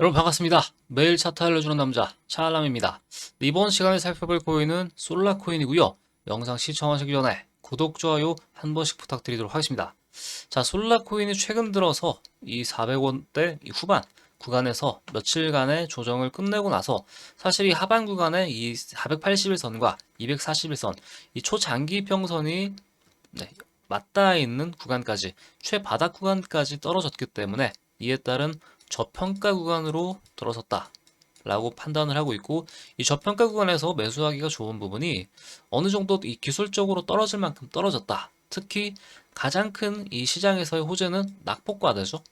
여러분 반갑습니다. 매일 차트 알려주는 남자 차알람입니다. 이번 시간에 살펴볼 코인은 솔라코인이고요. 영상 시청하시기 전에 구독, 좋아요 한 번씩 부탁드리도록 하겠습니다. 자, 솔라코인이 최근 들어서 이 400원대 후반 구간에서 며칠간의 조정을 끝내고 나서 사실 이 하반 구간에 이 481선과 241선 이 초장기 평선이 네, 맞닿아 있는 구간까지 최바닥 구간까지 떨어졌기 때문에 이에 따른 저평가 구간으로 들어섰다. 라고 판단을 하고 있고 이 저평가 구간에서 매수하기가 좋은 부분이 어느 정도 이 기술적으로 떨어질 만큼 떨어졌다. 특히 가장 큰 이 시장에서의 호재는 낙폭과대죠.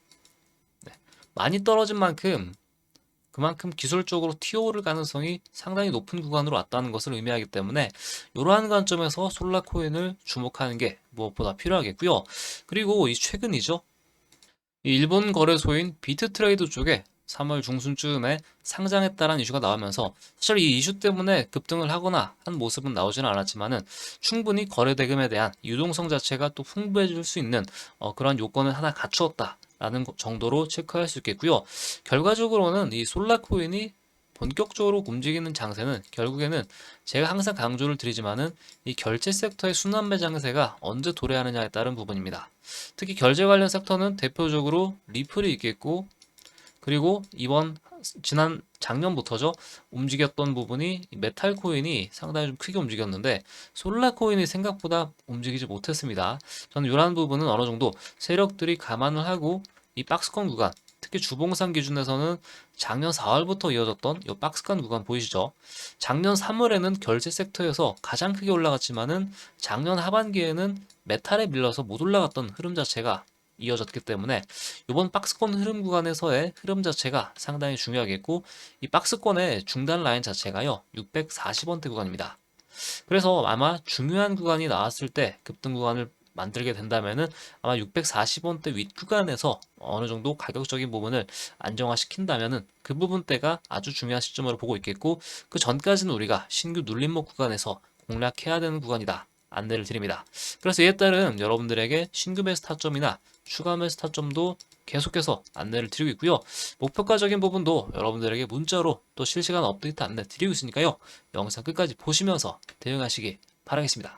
네. 많이 떨어진 만큼 그만큼 기술적으로 TO를 가능성이 상당히 높은 구간으로 왔다는 것을 의미하기 때문에 이러한 관점에서 솔라코인을 주목하는 게 무엇보다 필요하겠고요. 그리고 이 최근이죠. 이 일본 거래소인 비트트레이드 쪽에 3월 중순쯤에 상장했다라는 이슈가 나오면서 사실 이 이슈 때문에 급등을 하거나 한 모습은 나오지는 않았지만은 충분히 거래 대금에 대한 유동성 자체가 또 풍부해질 수 있는 어, 그런 요건을 하나 갖추었다 라는 거- 정도로 체크할 수 있겠고요. 결과적으로는 이 솔라코인이 본격적으로 움직이는 장세는 결국에는 제가 항상 강조를 드리지만은 이 결제 섹터의 순환매 장세가 언제 도래하느냐에 따른 부분입니다. 특히 결제 관련 섹터는 대표적으로 리플이 있겠고 그리고 이번 지난 작년부터죠 움직였던 부분이 이 메탈 코인이 상당히 좀 크게 움직였는데 솔라 코인이 생각보다 움직이지 못했습니다. 저는 이러한 부분은 어느 정도 세력들이 감안을 하고 이 박스권 구간 특히 주봉상 기준에서는 작년 4월부터 이어졌던 이 박스권 구간 보이시죠? 작년 3월에는 결제 섹터에서 가장 크게 올라갔지만은 작년 하반기에는 메탈에 밀려서 못 올라갔던 흐름 자체가 이어졌기 때문에 이번 박스권 흐름 구간에서의 흐름 자체가 상당히 중요하겠고 이 박스권의 중단 라인 자체가요 640원대 구간입니다. 그래서 아마 중요한 구간이 나왔을 때 급등 구간을 만들게 된다면은 아마 640원대 윗 구간에서 어느 정도 가격적인 부분을 안정화시킨다면은 그 부분대가 아주 중요한 시점으로 보고 있겠고 그 전까지는 우리가 신규 눌림목 구간에서 공략해야 되는 구간이다. 안내를 드립니다. 그래서 이에 따른 여러분들에게 신규 매수 타점이나 추가 매수 타점도 계속해서 안내를 드리고 있고요. 목표가적인 부분도 여러분들에게 문자로 또 실시간 업데이트 안내 드리고 있으니까요. 영상 끝까지 보시면서 대응하시기 바라겠습니다.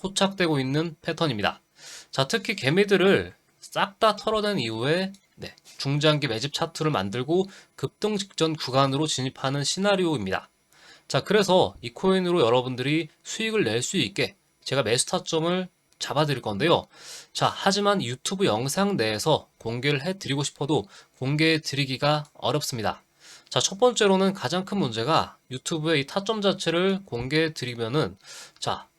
포착되고 있는 패턴입니다. 자, 특히 개미들을 싹 다 털어낸 이후에 네, 중장기 매집 차트를 만들고 급등 직전 구간으로 진입하는 시나리오입니다. 자, 그래서 이 코인으로 여러분들이 수익을 낼 수 있게 제가 매수 타점을 잡아드릴 건데요. 자, 하지만 유튜브 영상 내에서 공개를 해드리고 싶어도 공개해드리기가 어렵습니다. 자, 첫 번째로는 가장 큰 문제가 유튜브의 이 타점 자체를 공개해드리면은 자,